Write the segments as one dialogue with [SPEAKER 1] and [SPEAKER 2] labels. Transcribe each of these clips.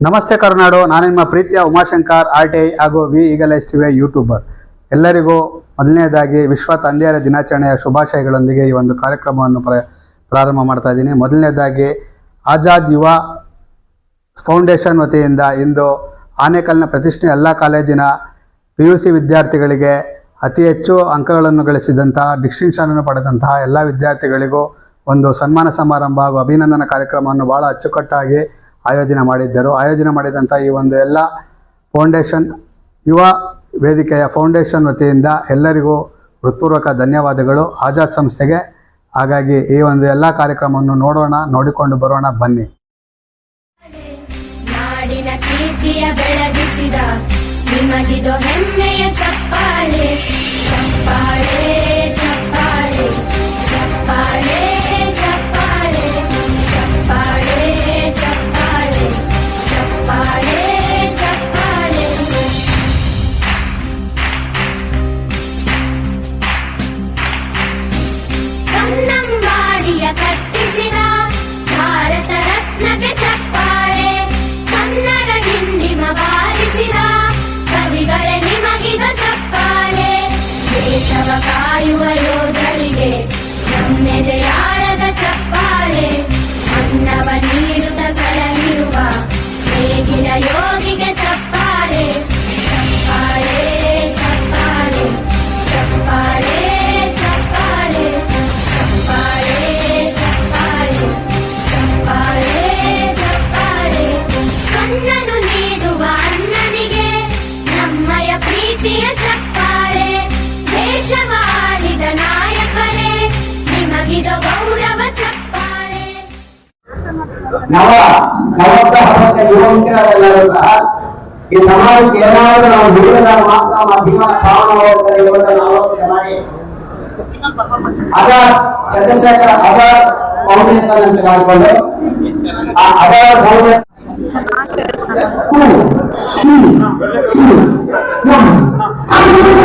[SPEAKER 1] ನಮಸ್ತೆ ಕರ್ನಾಡು ನಾನು ನಿಮ್ಮ ಪ್ರೀತಿಯ ಉಮಾಶಂಕರ್ ಆರ್ ಟಿ ಐ ಹಾಗೂ ವಿ ಈಗಲ್ ಎಸ್ ಟಿವಿಯ ಯೂಟ್ಯೂಬರ್. ಎಲ್ಲರಿಗೂ ಮೊದಲನೇದಾಗಿ ವಿಶ್ವ ತಂದೆಯರ ದಿನಾಚರಣೆಯ ಶುಭಾಶಯಗಳೊಂದಿಗೆ ಈ ಒಂದು ಕಾರ್ಯಕ್ರಮವನ್ನು ಪ್ರ, ಪ್ರಾರಂಭ ಮಾಡ್ತಾ ಇದ್ದೀನಿ. ಮೊದಲನೇದಾಗಿ, ಆಜಾದ್ ಯುವ ಫೌಂಡೇಶನ್ ವತಿಯಿಂದ ಇಂದು ಆನೇಕಲ್ನ ಪ್ರತಿಷ್ಠೆ ಎಲ್ಲ ಕಾಲೇಜಿನ ಪಿ ಯು ಸಿ ವಿದ್ಯಾರ್ಥಿಗಳಿಗೆ ಅತಿ ಹೆಚ್ಚು ಅಂಕಗಳನ್ನು ಗಳಿಸಿದಂತಹ, ಡಿಸ್ಟಿಂಕ್ಷನನ್ನು ಪಡೆದಂತಹ ಎಲ್ಲ ವಿದ್ಯಾರ್ಥಿಗಳಿಗೂ ಒಂದು ಸನ್ಮಾನ ಸಮಾರಂಭ ಹಾಗೂ ಅಭಿನಂದನಾ ಕಾರ್ಯಕ್ರಮವನ್ನು ಭಾಳ ಅಚ್ಚುಕಟ್ಟಾಗಿ ಆಯೋಜನೆ ಮಾಡಿದ್ದರು. ಆಯೋಜನೆ ಮಾಡಿದಂಥ ಈ ಒಂದು ಎಲ್ಲ ಫೌಂಡೇಶನ್ ಯುವ ವೇದಿಕೆಯ ಫೌಂಡೇಶನ್ ವತಿಯಿಂದ ಎಲ್ಲರಿಗೂ ಹೃತ್ಪೂರ್ವಕ ಧನ್ಯವಾದಗಳು. ಆಜಾದ್ ಸಂಸ್ಥೆಗೆ ಹಾಗಾಗಿ ಈ ಒಂದು ಎಲ್ಲ ಕಾರ್ಯಕ್ರಮವನ್ನು ನೋಡೋಣ, ನೋಡಿಕೊಂಡು ಬರೋಣ, ಬನ್ನಿ.
[SPEAKER 2] ಬೆಳಗಿಸಿದ ನಿಮಗಿದು ಹೆಮ್ಮೆಯ ಚಪ್ಪಾಳೆ ಚಪ್ಪಾಳೆ.
[SPEAKER 3] ನವ ನವತ್ತ ಹಬ್ಬಕ್ಕೆ ಯುವಕರೆಲ್ಲರೂ ಸಹ ಈ ಸಮಾಜಕ್ಕೆ ಏನಾದರೂ ನಾವು ದುಡಿದಾಗ ಮಾತ್ರ ನಮ್ಮ ಅಭಿಮಾನ ಸಾವನ್ನ ಹೋಗ್ತಾರೆ ಇವತ್ತು ನಾವು ಚೆನ್ನಾಗಿ ಅದಾರ್ ಚಂದ್ರಶೇಖರ್ ಅದಾರ್ ಫೌಂಡೇಶನ್ ಅಂತ ಮಾಡಿಕೊಂಡು ಆ ಅದಾರ್ ಫೌಂಡೇಶನ್
[SPEAKER 4] ಈ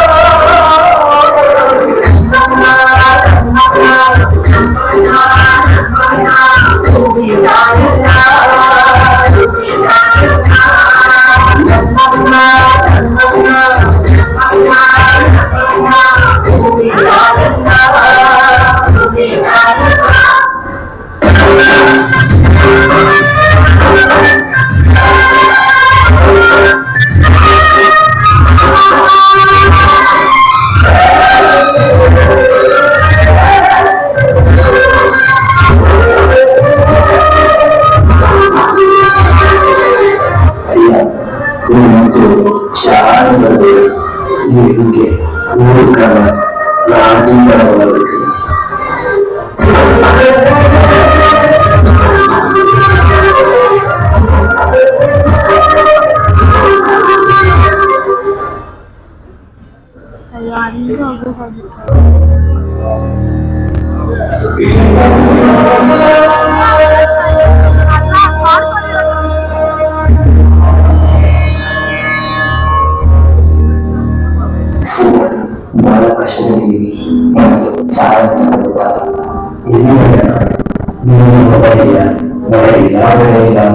[SPEAKER 4] உங்களுடைய முறையிலா விலையிலா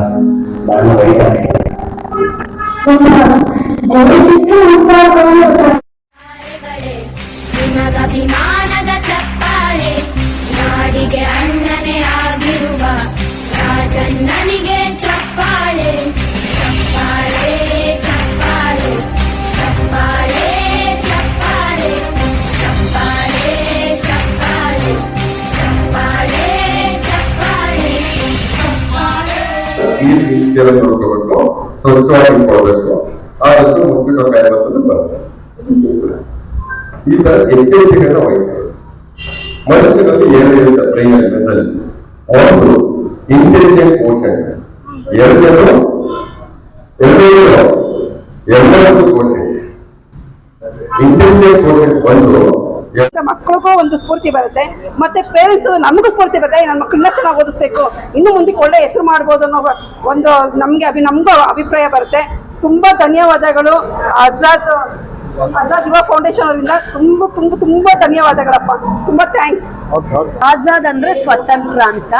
[SPEAKER 4] நல்ல ಈ
[SPEAKER 5] ರೀತಿ ಸೇವೆ ನೋಡ್ಕೋಬೇಕು ಸ್ವಚ್ಛವಾಗಿ ಇಟ್ಕೊಳ್ಬೇಕು ಆದಷ್ಟು ಮೊಸ್ಕಿಟೋ ಕಾಯಿಲೆ ಬರುತ್ತೆ ಈ ತರ ಎಚ್ಚರಿಕೆಯನ್ನು ವಹಿಸಿ ಮನುಷ್ಯನಲ್ಲಿ ಎರಡು ಇರುತ್ತೆ ಬ್ರೈನ್ ಮೆಂಟಲ್ ಒಂದು ಇಂಟೆಲಿಜೆಂಟ್ ಕೋಶನ್ ಎರಡನೇದು ಎರಡನೇದು ಎರಡನೇದು ಕೋಶನ್ ಇಂಟೆಲಿಜೆಂಟ್ ಕೋಶನ್ ಒಂದು
[SPEAKER 6] ಮಕ್ಕಳಿಗೂ ಒಂದು ಸ್ಫೂರ್ತಿ ಬರುತ್ತೆ. ಮತ್ತೆ ಪೇರೆಂಟ್ಸ್ ನಮಗೂ ಸ್ಫೂರ್ತಿ ಬರುತ್ತೆ. ನನ್ನ ಮಕ್ಕಳನ್ನ ಚೆನ್ನಾಗಿ ಓದಿಸ್ಬೇಕು. ಇನ್ನು ಮುಂದಕ್ಕೆ ಒಳ್ಳೆ ಹೆಸರು ಮಾಡ್ಬೋದು ಅನ್ನೋ ಒಂದು ನಮ್ಗೆ ಅಭಿ ನಮಗೂ ಅಭಿಪ್ರಾಯ ಬರುತ್ತೆ. ತುಂಬಾ ಧನ್ಯವಾದಗಳು. ಆಜಾದ್ ಆಜಾದ್ ಯುವ ಫೌಂಡೇಶನ್ ಅವರಿಂದ ತುಂಬಾ ತುಂಬಾ ತುಂಬಾ ಧನ್ಯವಾದಗಳಪ್ಪ. ತುಂಬಾ ಥ್ಯಾಂಕ್ಸ್
[SPEAKER 7] ಆಜಾದ್ ಅಂದ್ರೆ ಸ್ವತಂತ್ರ ಅಂತ.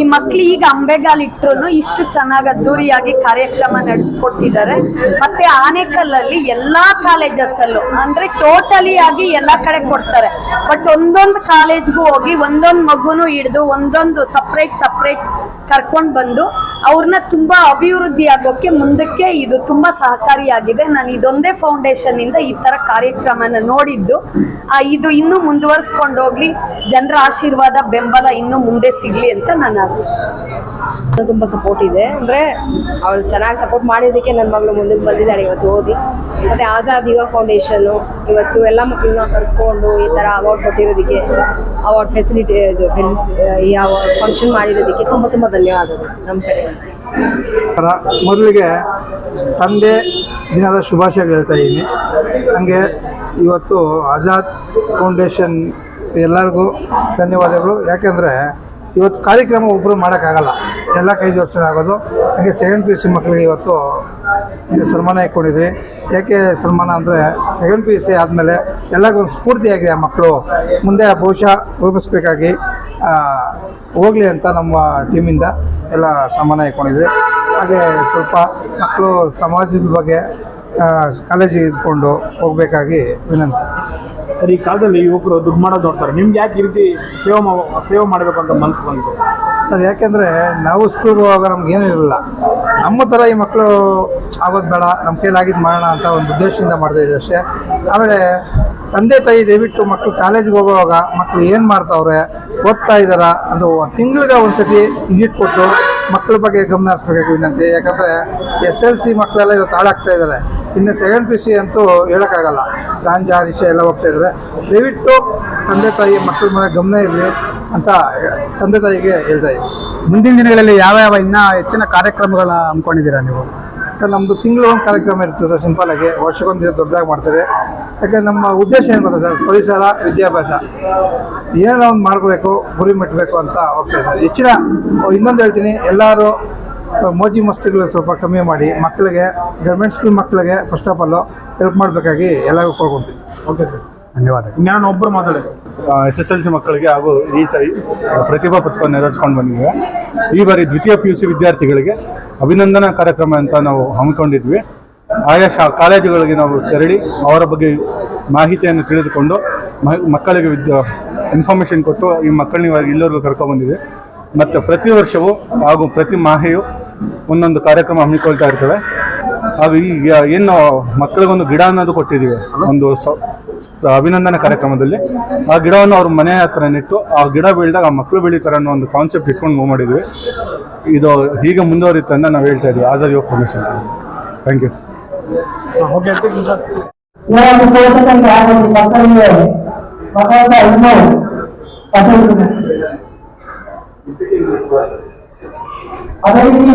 [SPEAKER 7] ಈ ಮಕ್ಳು ಈಗ ಅಂಬೆಗಾಲ್ ಇಟ್ರು ಇಷ್ಟು ಚೆನ್ನಾಗಿ ಅದ್ದೂರಿಯಾಗಿ ಕಾರ್ಯಕ್ರಮ ನಡೆಸ್ಕೊಟ್ಟಿದ್ದಾರೆ. ಮತ್ತೆ ಆನೇಕಲ್ಲಲ್ಲಿ ಎಲ್ಲಾ ಕಾಲೇಜಸ್ ಅಲ್ಲೂ. ಅಂದ್ರೆ ಟೋಟಲಿ ಆಗಿ ಎಲ್ಲಾ ಕಡೆ ಕೊಡ್ತಾರೆ. ಬಟ್ ಒಂದೊಂದು ಕಾಲೇಜ್ಗೂ ಹೋಗಿ ಒಂದೊಂದು ಮಗುನು ಹಿಡಿದು ಒಂದೊಂದು ಸಪ್ರೇಟ್ ಸಪ್ರೇಟ್ ಕರ್ಕೊಂಡು ಬಂದು ಅವ್ರನ್ನ ತುಂಬಾ ಅಭಿವೃದ್ಧಿ ಆಗೋಕೆ ಮುಂದಕ್ಕೆ ಇದು ತುಂಬಾ ಸಹಕಾರಿಯಾಗಿದೆ. ನಾನು ಇದೊಂದೇ ಫೌಂಡೇಶನ್ ಇಂದ ಈ ತರ ಕಾರ್ಯಕ್ರಮನ ನೋಡಿದ್ದು ಆ, ಇದು ಇನ್ನೂ ಮುಂದುವರ್ಸ್ಕೊಂಡು ಹೋಗ್ಲಿ ಜನರ ಆಶೀರ್ವಾದ ಬೆಂಬಲ ಇನ್ನೂ ಮುಂದೆ ಸಿಗ್ಲಿ ಅಂತ ನಾನು ಆಶಿಸ್ತೀನಿ.
[SPEAKER 8] ತುಂಬಾ ಸಪೋರ್ಟ್ ಇದೆ. ಅಂದ್ರೆ ಅವಳು ಚೆನ್ನಾಗಿ ಸಪೋರ್ಟ್ ಮಾಡಿದ್ದಕ್ಕೆ ನನ್ನ ಮಗಳು ಮುಂದಕ್ಕೆ ಬಂದಿದ್ದಾಳೆ ಇವತ್ತು ಓದಿ. ಮತ್ತೆ ಆಜಾದ್ ಯುವ ಫೌಂಡೇಶನ್ ಇವತ್ತು ಎಲ್ಲ ಮಕ್ಕಳನ್ನ ಕರೆಸ್ಕೊಂಡು ಈ ತರ ಅವಾರ್ಡ್ ಕೊಟ್ಟಿರೋದಕ್ಕೆ ಅವಾರ್ಡ್ ಫೆಸಿಲಿಟಿ ಈ ಅವಾರ್ಡ್ ಫಂಕ್ಷನ್ ಮಾಡಿರೋದಕ್ಕೆ ತುಂಬ ತುಂಬಾ ಧನ್ಯವಾದಗಳು ನಮ್ಮ
[SPEAKER 9] ಕಡೆ ಮೊದಲಿಗೆ ತಂದೆ ದಿನದ ಶುಭಾಶಯಗಳು ಹೇಳ್ತಾ ಇದ್ದೀನಿ. ಹಂಗೆ ಇವತ್ತು ಆಜಾದ್ ಫೌಂಡೇಶನ್ ಎಲ್ಲರಿಗೂ ಧನ್ಯವಾದಗಳು. ಯಾಕೆಂದರೆ ಇವತ್ತು ಕಾರ್ಯಕ್ರಮ ಒಬ್ಬರು ಮಾಡೋಕ್ಕಾಗಲ್ಲ. ಎಲ್ಲ ಕೈ ಜೋಡಿಸೋಣ ಆಗೋದು. ಹಾಗೆ ಸೆಕೆಂಡ್ ಪಿ ಯು ಸಿ ಮಕ್ಕಳಿಗೆ ಇವತ್ತು ಸನ್ಮಾನ ಇಟ್ಕೊಂಡಿದ್ರಿ ಯಾಕೆ ಸನ್ಮಾನ ಅಂದರೆ ಸೆಕೆಂಡ್ ಪಿ ಯು ಸಿ ಆದಮೇಲೆ ಎಲ್ಲರಿಗೊಂದು ಸ್ಫೂರ್ತಿಯಾಗಿದೆ ಆ ಮಕ್ಕಳು. ಮುಂದೆ ಬಹುಶಃ ರೂಪಿಸ್ಬೇಕಾಗಿ ಹೋಗಲಿ ಅಂತ ನಮ್ಮ ಟೀಮಿಂದ ಎಲ್ಲ ಸನ್ಮಾನ ಇಟ್ಕೊಂಡಿದ್ವಿ. ಹಾಗೆ ಸ್ವಲ್ಪ ಮಕ್ಕಳು ಸಮಾಜದ ಬಗ್ಗೆ ಕಾಲೇಜಿಗೆ ಇದ್ಕೊಂಡು ಹೋಗಬೇಕಾಗಿ ವಿನಂತಿ.
[SPEAKER 10] ಸರಿ ಈ ಕಾಲದಲ್ಲಿ ಯುವಕರು ದುಡ್ಡು ಮಾಡೋದು ನೋಡ್ತಾರೆ. ನಿಮ್ಗೆ ಯಾಕೆ ಈ ರೀತಿ ಸೇವೆ ಮಾ- ಸೇವೆ ಮಾಡಬೇಕು ಅಂತ ಮನಸ್ಸು ಬಂತು?
[SPEAKER 9] ಸರ್ ಯಾಕೆಂದರೆ ನಾವು ಸ್ಕೂಲ್ಗೆ ಹೋಗುವಾಗ ನಮ್ಗೆ ಏನೂ ಇರಲಿಲ್ಲ. ನಮ್ಮ ಥರ ಈ ಮಕ್ಕಳು ಆಗೋದು ಬೇಡ ನಮ್ಮ ಕೈಲಾಗಿದ್ದು ಮಾಡೋಣ ಅಂತ ಒಂದು ಉದ್ದೇಶದಿಂದ ಮಾಡ್ತಾ ಇದ್ದೀವಿ ಅಷ್ಟೇ. ಆಮೇಲೆ ತಂದೆ ತಾಯಿ ದಯವಿಟ್ಟು ಮಕ್ಕಳು ಕಾಲೇಜಿಗೆ ಹೋಗುವಾಗ ಮಕ್ಕಳು ಏನು ಮಾಡ್ತಾವ್ರೆ ಓದ್ತಾ ಇದ್ದಾರಾ ಅದು ತಿಂಗಳಿಗೆ ಒಂದು ಸತಿ ವಿಸಿಟ್ ಕೊಟ್ಟು ಮಕ್ಕಳ ಬಗ್ಗೆ ಗಮನ ಹರಿಸ್ಬೇಕಾಗಿ ವಿನಂತಿ. ಯಾಕಂದರೆ ಎಸ್ ಎಲ್ ಸಿ ಮಕ್ಕಳೆಲ್ಲ ಇವತ್ತು ಹಾಳಾಗ್ತಾ ಇದ್ದಾರೆ. ಇನ್ನು ಸೆಕೆಂಡ್ ಪಿ ಸಿ ಅಂತೂ ಹೇಳೋಕ್ಕಾಗಲ್ಲ. ಗಾಂಜಾ ನಿಶೆ ಎಲ್ಲ ಹೋಗ್ತಾ ಇದ್ದಾರೆ. ದಯವಿಟ್ಟು ತಂದೆ ತಾಯಿ ಮಕ್ಕಳ ಮೇಲೆ ಗಮನ ಇರಲಿ ಅಂತ ತಂದೆ ತಾಯಿಗೆ ಹೇಳ್ತಾ ಇದ್ದೀನಿ.
[SPEAKER 1] ಮುಂದಿನ ದಿನಗಳಲ್ಲಿ ಯಾವ ಯಾವ ಇನ್ನೂ ಹೆಚ್ಚಿನ ಕಾರ್ಯಕ್ರಮಗಳ ಹಮ್ಮಿಕೊಂಡಿದ್ದೀರಾ ನೀವು?
[SPEAKER 9] ಸರ್ ನಮ್ಮದು ತಿಂಗಳು ಒಂದು ಕಾರ್ಯಕ್ರಮ ಇರ್ತದೆ ಸರ್ ಸಿಂಪಲ್ ಆಗಿ. ವರ್ಷಕ್ಕೊಂದು ದೊಡ್ಡದಾಗಿ ಮಾಡ್ತಾರೆ ಯಾಕಂದ್ರೆ ನಮ್ಮ ಉದ್ದೇಶ ಏನು ಗೊತ್ತಾ ಸರ್? ಪರಿಸರ, ವಿದ್ಯಾಭ್ಯಾಸ. ಏನೋ ಒಂದು ಮಾಡಬೇಕು, ಗುರಿ ಮೆಟ್ಟಬೇಕು ಅಂತ ಹೋಗ್ತಾರೆ ಸರ್. ಹೆಚ್ಚಿನ ಇನ್ನೊಂದು ಹೇಳ್ತೀನಿ, ಎಲ್ಲರೂ ಮೋಜಿ ಮಸ್ತಿಗಳು ಸ್ವಲ್ಪ ಕಮ್ಮಿ ಮಾಡಿ, ಮಕ್ಕಳಿಗೆ, ಗೌರ್ಮೆಂಟ್ ಸ್ಕೂಲ್ ಮಕ್ಕಳಿಗೆ ಫಸ್ಟ್ ಆಫ್ ಆಲು ಹೆಲ್ಪ್ ಮಾಡಬೇಕಾಗಿ ಎಲ್ಲರಿಗೂ ಕೋರ್ಕೊಂತೀವಿ.
[SPEAKER 10] ಓಕೆ ಸರ್
[SPEAKER 1] ಧನ್ಯವಾದಗಳು.
[SPEAKER 10] ನಾನು ಒಬ್ಬರು ಮಾತಾಡಿ.
[SPEAKER 11] ಎಸ್ ಎಸ್ ಎಲ್ ಸಿ ಮಕ್ಕಳಿಗೆ ಹಾಗೂ ಈ ಸರಿ ಪ್ರತಿಭಾ ಪುಸ್ತಕ ನೆರವೇರಿಸ್ಕೊಂಡು ಬಂದಿದ್ದೀವಿ. ಈ ಬಾರಿ ದ್ವಿತೀಯ ಪಿ ಯು ಸಿ ವಿದ್ಯಾರ್ಥಿಗಳಿಗೆ ಅಭಿನಂದನಾ ಕಾರ್ಯಕ್ರಮ ಅಂತ ನಾವು ಹಮ್ಮಿಕೊಂಡಿದ್ವಿ. ಆಯಾ ಶಾ ಕಾಲೇಜುಗಳಿಗೆ ನಾವು ತೆರಳಿ ಅವರ ಬಗ್ಗೆ ಮಾಹಿತಿಯನ್ನು ತಿಳಿದುಕೊಂಡು ಮಕ್ಕಳಿಗೆ ವಿದ್ಯ ಇನ್ಫಾರ್ಮೇಷನ್ ಕೊಟ್ಟು ಈ ಮಕ್ಕಳನ್ನ ಇವಾಗ ಇಲ್ಲಿವರೆಗೂ ಕರ್ಕೊಂಡ್ಬಂದಿದೆ ಮತ್ತು ಪ್ರತಿ ವರ್ಷವೂ ಹಾಗೂ ಪ್ರತಿ ಮಾಹೆಯು ಒಂದೊಂದು ಕಾರ್ಯಕ್ರಮ ಹಮ್ಮಿಕೊಳ್ತಾ ಇರ್ತೇವೆ. ಹಾಗೂ ಈಗ ಏನು ಮಕ್ಕಳಿಗೊಂದು ಗಿಡ ಅನ್ನೋದು ಕೊಟ್ಟಿದ್ದೀವಿ. ಒಂದು ಅಭಿನಂದನೆ ಕಾರ್ಯಕ್ರಮದಲ್ಲಿ. ಆ ಗಿಡವನ್ನು ಅವ್ರ ಮನೆ ಹತ್ರ ನೆಟ್ಟು ಆ ಗಿಡ ಬೆಳೆದಾಗ ಆ ಮಕ್ಕಳು ಬೆಳೀತಾರೆ ಅನ್ನೋ ಒಂದು ಕಾನ್ಸೆಪ್ಟ್ ಇಟ್ಕೊಂಡು ಮೂವ್ ಮಾಡಿದ್ವಿ. ಇದು ಹೀಗೆ ಮುಂದುವರಿಯುತ್ತೆ ಅಂತ ನಾವು ಹೇಳ್ತಾ ಇದ್ವಿ. ಆಜಾದ್ ಯುವ ಫೌಂಡೇಶನ್. Thank you.
[SPEAKER 12] ಅದೇ ರೀತಿ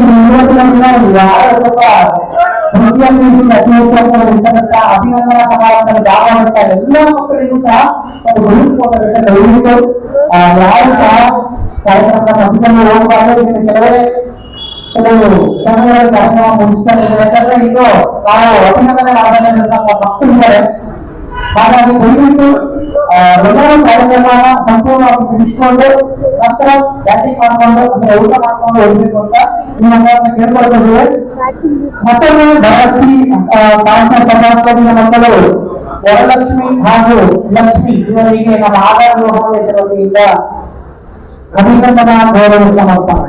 [SPEAKER 12] ಇವತ್ತಿನ ಯಾರ ಸ್ವಲ್ಪ ದ್ವಿತೀಯ ಪಿಯುಸಿ ಅತಿ ಹೆಚ್ಚು ಇರ್ತಕ್ಕಂಥ ಅಭಿನಂದನಾ ಸಮಾರಂಭದಲ್ಲಿ ಭಾಗವಹಿಸ್ತಾ ಎಲ್ಲ ಮಕ್ಕಳಿಗೂ ಸಹ ಒಂದು ಗುರುತಿಸಬೇಕಾಗುತ್ತೆ ದಯವಿಟ್ಟು ಆ, ಯಾರು ಸಹ ಕಾರ್ಯಕ್ರಮದ ಮಧ್ಯದಲ್ಲಿ ಹೋಗಬಾರ್ದು ಇದಕ್ಕೆ ಕೆಲವೇ ಕೆಲವು ಸಮಯಗಳ ಕಾರ್ಯಕ್ರಮ ಮುಗಿಸ್ತಾ ಇದ್ದಾರೆ ಯಾಕಂದ್ರೆ ಇನ್ನು ನಾವು ಅಭಿನಂದನೆ ಮಾಡಬೇಕಂತ ಮಕ್ಕಳಿದ್ದಾರೆ ಹಾಗಾಗಿ ದಯವಿಟ್ಟು ಆ, ಎಲ್ಲರೂ ಕಾರ್ಯಕ್ರಮ ಸಂಪೂರ್ಣವಾಗಿ ಮುಗಿಸ್ಕೊಂಡು ನಂತರ ಬ್ಯಾಟಿಂಗ್ ಮಾಡ್ಕೊಂಡು ಅಂದ್ರೆ ಊಟ ಮಾಡ್ಕೊಂಡು ಹೋಗ್ಬೇಕು ಅಂತ ನಿಮ್ಮ ಕೇಳ್ಕೊಳ್ತಿದ್ದೇವೆ ಮತ್ತೊಮ್ಮೆ ಭಾರತಿ ಭಾಷಾ ಸಮಾಜದ ಮಕ್ಕಳು ವರಲಕ್ಷ್ಮಿ ಹಾಗೂ ಲಕ್ಷ್ಮಿ ಇವರಿಗೆ ನಮ್ಮ ಆಧಾರ ಫೌಂಡೇಶನ್ ವತಿಯಿಂದ ಅಭಿನಂದನಾ ಗೌರವ ಸಮರ್ಪಣೆ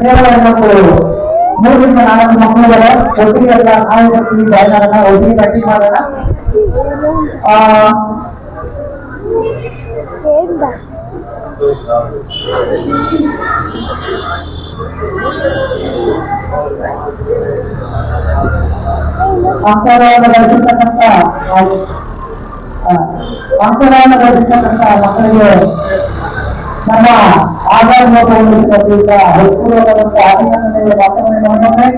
[SPEAKER 12] ಕೇವಲ ಇವತ್ತು ಮೂರರಿಂದ ನಾಲ್ಕು ಮಕ್ಕಳಿದ್ದಾರೆ ಒಟ್ಟಿಗೆ ಎಲ್ಲ ನಾವು ಬರ್ತೀವಿ ಜಾಯ್ನ್ ಆಗೋಣ ಒಟ್ಟಿಗೆ ಬ್ಯಾಟಿಂಗ್ ಮಾಡೋಣ ಆ, ಅಂಕಗಳನ್ನು ಗಳಿಸಿರ್ತಕ್ಕಂಥ ಆ, ಅಂಕಗಳನ್ನು ಗಳಿಸಿರ್ತಕ್ಕಂಥ ಮಕ್ಕಳಿಗೆ ನಮ್ಮ ಆಧಾರ್ ನೋಟವನ್ನು ಪತ್ರಿಕ ಹೃತ್ಪೂರ್ವಕವಾದಂಥ ಅಭಿನಂದನೆಯ ವಾಕ್ಯವನ್ನು ಹೊಂದಿದೆ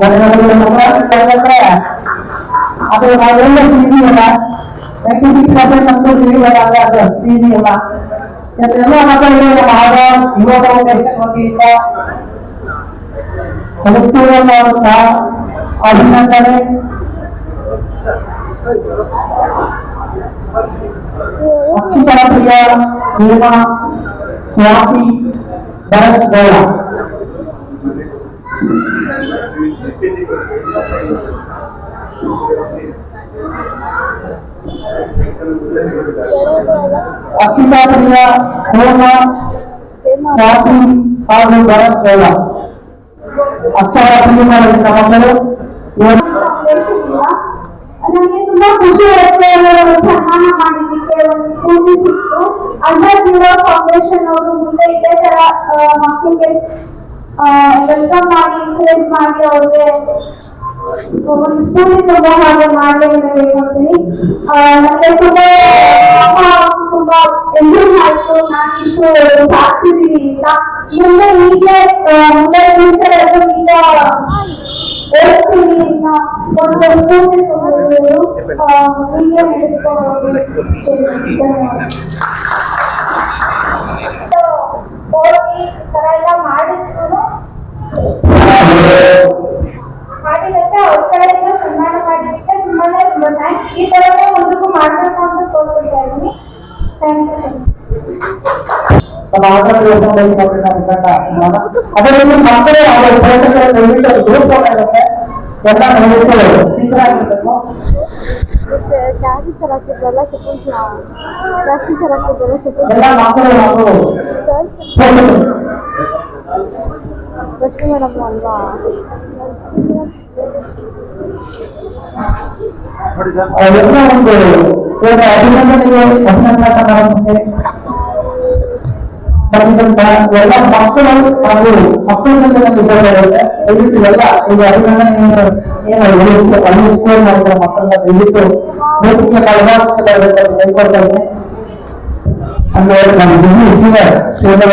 [SPEAKER 12] ಜನಗಳಿಗೆ ಮಕ್ಕಳಾಗ್ತದೆ ಅದು ನಾವೆಲ್ಲ ಟಿವಿ ಅಲ್ಲ ನೈಂಟಿ ಸಿಕ್ಸ್ ಪರ್ಸೆಂಟ್ ನಮ್ದು ಟಿವಿ ಅಲ್ಲ ಅಂದ್ರೆ ಅದು ಟಿವಿ ಅಲ್ಲ ಎಲ್ಲ ಮಕ್ಕಳಿಗೆ ನಮ್ಮ ಆಧಾರ್ ಯುವ ಫೌಂಡೇಶನ್ ವತಿಯಿಂದ ಹೃತ್ಪೂರ್ವಕವಾದಂತಹ अब अच्छी तरह क्रिया सेवा स्वाति भरत गौड़ा अक्षिता प्रिया कोमा स्वाति भरत गौड़ा अच्छा प्रिय का नमस्कार
[SPEAKER 13] ನನಗೆ ತುಂಬಾ ಖುಷಿ ಒಂದು ಸನ್ಮಾನ ಮಾಡಿದ್ದಕ್ಕೆ ಒಂದು ಸ್ಕೂಟಿ ಸಿಕ್ತು ಅಂಡರ್ ಜೀರೋ ಫೌಂಡೇಶನ್ ಅವರು ಮುಂದೆ ಇದೇ ತರ ಮಕ್ಕಳಿಗೆ ವೆಲ್ಕಮ್ ಮಾಡಿ ಎನ್ಕರೇಜ್ ಮಾಡಿ ಅವ್ರಿಗೆ ಒಂದು ಸ್ಫೂರ್ತಿ ತುಂಬಾ ಹಾಗೆ ಮಾಡಿ ಅಂತ ಹೇಳ್ಕೊಳ್ತೀನಿ ಆ, ನನಗೆ ತುಂಬಾ ಅಮ್ಮ ತುಂಬಾ ಎಂಜಾಯ್ ಆಯ್ತು ನಾನು ಇಷ್ಟು ಸಾಧಿಸಿದೀನಿ ಅಂತ ಮುಂದೆ ಹೀಗೆ ಆ, ಮುಂದೆ ಫ್ಯೂಚರ್ ಎಲ್ಲೂ ಈಗ ಓದ್ತೀನಿ ಇನ್ನ ಒಂದು ಸ್ಫೂರ್ತಿ ತಗೊಂಡು ಹೀಗೆ ನಡೆಸ್ಕೊಂಡು ಹೋಗಿ
[SPEAKER 12] ನಮ್ಮ ಆಧಾರ್ ಯೋಜನೆ ಅದೇ ರೀತಿ ಮಕ್ಕಳು ಅವರ ಪೋಷಕರ ದಯವಿಟ್ಟು ಗ್ರೂಪ್ ಇರುತ್ತೆ ಎಲ್ಲ ದಯವಿಟ್ಟು ಸಿದ್ಧರಾಗಿರ್ಬೇಕು ಎಲ್ಲ ಮಕ್ಕಳು ಹಾಗೂ ಪೋಷಕರು ಎಲ್ಲ ಒಂದು ಇವಾಗ ಅಭಿನಂದನೆಗೆ ಅಭಿನಂದನಾ ಸಮಾರಂಭಕ್ಕೆ ಬಂದಂತ ಎಲ್ಲ ಮಕ್ಕಳು ಹಾಗೂ ಮಕ್ಕಳ ಸಂಘದಲ್ಲಿ ಇದ್ದಾರೆ ದಯವಿಟ್ಟು ಎಲ್ಲ ಈಗ ಅಭಿನಂದನೆ ಏನು ಅಲ್ಲಿ ಅಲ್ಲಿ ಸ್ಕೋರ್ ಮಾಡಿದ್ರೆ ಮಕ್ಕಳನ್ನ ದಯವಿಟ್ಟು ವೇದಿಕೆ ಕೈಗೊಳ್ತಾ ಇದ್ದೇನೆ ಅಂದ್ರೆ ನಮ್ಮ ಬಿಸಿ ಇಟ್ಟಿದೆ ಸೇವೆ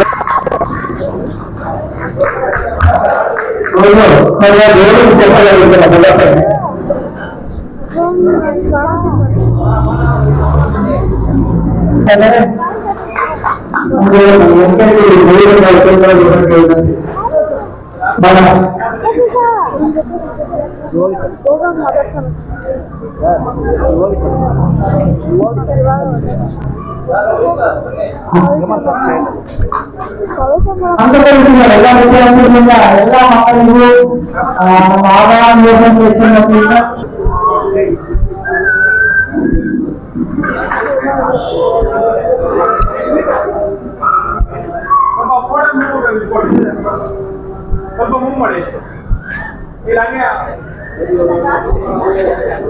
[SPEAKER 12] ಅಂಗಪರಿಚಿತ அந்த எல்லா வித்தியாசம் எல்லா மக்களும் ஆதாரம் யோசனை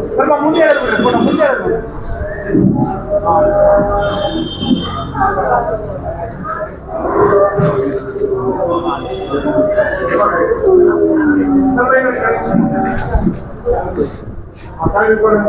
[SPEAKER 10] ಸ್ವಲ್ಪ ಮುಂದೆ ಎಳೆದ್ಬಿಡಿ ಫೋಟೋ ಮುಂದೆ ಎಳೆದ್ಬಿಡಿ ಸ್ವಲ್ಪ ಏನು ಆ ಕಾಲಿಗೆ ಕೊಡಿ.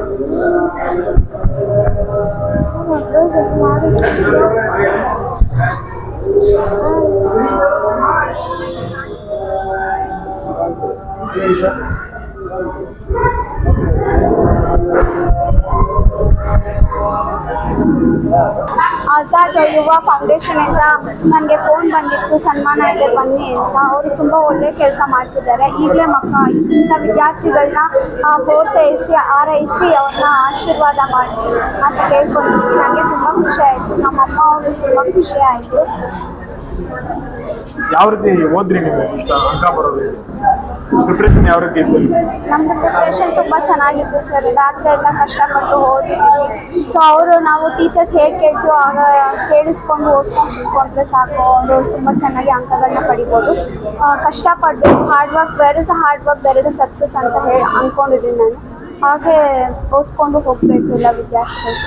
[SPEAKER 13] ಆಜಾದ್ ಯುವ ಫೌಂಡೇಶನ್ ಇಂದ ನನಗೆ ಫೋನ್ ಬಂದಿತ್ತು, ಸನ್ಮಾನ ಇದೆ, ಬನ್ನಿ ಅಂತ. ಅವರು ತುಂಬ ಒಳ್ಳೆ ಕೆಲಸ ಮಾಡ್ತಿದ್ದಾರೆ. ಈಗಲೇ ಮಕ್ಕ ಇಂಥ ವಿದ್ಯಾರ್ಥಿಗಳನ್ನ ಪ್ರೋತ್ಸಾಹಿಸಿ ಆರೈಸಿ ಅವ್ರನ್ನ ಆಶೀರ್ವಾದ ಮಾಡಿ ಅಂತ ಕೇಳ್ಕೊಂಡಿದ್ವಿ ನನಗೆ ತುಂಬ ಖುಷಿ ಆಯಿತು. ನಮ್ಮಮ್ಮ ಅವರು ತುಂಬ ಖುಷಿ ಆಯಿತು.
[SPEAKER 10] ಯಾವ ರೀತಿ ಓದ್ರಿ ನೀವು ಇಷ್ಟ? ಅಂಕ ಬರೋದು ಪ್ರಿಪ್ರೇಷನ್ ಯಾವ ರೀತಿ ಇತ್ತು?
[SPEAKER 13] ನಮ್ದು ಪ್ರಿಪ್ರೇಷನ್ ತುಂಬಾ ಚೆನ್ನಾಗಿತ್ತು ಸರ್ ರಾತ್ರಿ ಎಲ್ಲ ಕಷ್ಟಪಟ್ಟು ಓದಿದ್ವಿ ಸೊ ಅವರು ನಾವು ಟೀಚರ್ಸ್ ಹೇಗೆ ಕೇಳ್ತೀವೋ ಆಗ ಕೇಳಿಸ್ಕೊಂಡು ಓದ್ಕೊಂಡು ಕೂತ್ಕೊಂಡ್ರೆ ಸಾಕು ಅವರು ತುಂಬ ಚೆನ್ನಾಗಿ ಅಂಕಗಳನ್ನ ಪಡಿಬೋದು. ಕಷ್ಟಪಟ್ಟು ಹಾರ್ಡ್ ವರ್ಕ್ ಬೇರೆ ಇಸ್ ಹಾರ್ಡ್ ವರ್ಕ್ ಬೇರೆ ಇಸ್ ಸಕ್ಸಸ್ ಅಂತ ಹೇಳಿ ಅಂದ್ಕೊಂಡಿದ್ದೀನಿ ನಾನು. ಹಾಗೆ ಓದ್ಕೊಂಡು ಹೋಗಬೇಕು ಎಲ್ಲ ವಿದ್ಯಾರ್ಥಿಗಳು.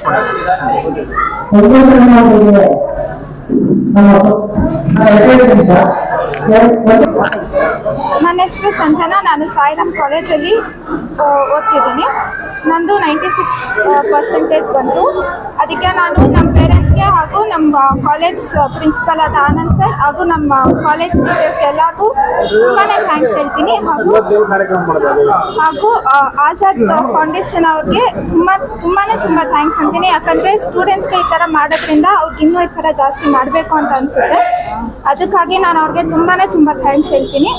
[SPEAKER 13] ಥ್ಯಾಂಕ್ ಯು
[SPEAKER 14] ನನ್ನ ಹೆಸರು ಸಂಜನಾ. ನಾನು ಸಾಯಿರಾಮ್ ಕಾಲೇಜಲ್ಲಿ ಓದ್ತಿದ್ದೀನಿ. ನಂದು ನೈಂಟಿ ಸಿಕ್ಸ್ ಪರ್ಸೆಂಟೇಜ್ ಬಂತು. ಅದಕ್ಕೆ ನಾನು ನಮ್ಮ ಪೇರೆಂಟ್ಸ್ಗೆ ಹಾಗೂ ನಮ್ಮ ಕಾಲೇಜ್ ಪ್ರಿನ್ಸಿಪಲ್ ಆದ ಆನಂದ್ ಸರ್ ಹಾಗೂ ನಮ್ಮ ಕಾಲೇಜ್ ಟೀಚರ್ಸ್ ಎಲ್ಲರಿಗೂ ತುಂಬಾನೇ ಥ್ಯಾಂಕ್ಸ್ ಹೇಳ್ತೀನಿ. ಹಾಗೂ ಹಾಗೂ ಆಜಾದ್ ಫೌಂಡೇಶನ್ ಅವ್ರಿಗೆ ತುಂಬಾನೇ ತುಂಬಾ ತುಂಬ ಥ್ಯಾಂಕ್ಸ್ ಅಂತೀನಿ ಯಾಕಂದ್ರೆ ಸ್ಟೂಡೆಂಟ್ಸ್ಗೆ ಈ ತರ ಮಾಡೋದ್ರಿಂದ ಅವ್ರಿಗೆ ಇನ್ನೂ ಈ ತರ ಜಾಸ್ತಿ ಮಾಡಬೇಕು ಅಂತ ಅನ್ಸುತ್ತೆ. ಅದಕ್ಕಾಗಿ ನಾನು ಅವ್ರಿಗೆ ತುಂಬಾ ತುಂಬ ಥ್ಯಾಂಕ್ಸ್ ಹೇಳ್ತೀನಿ.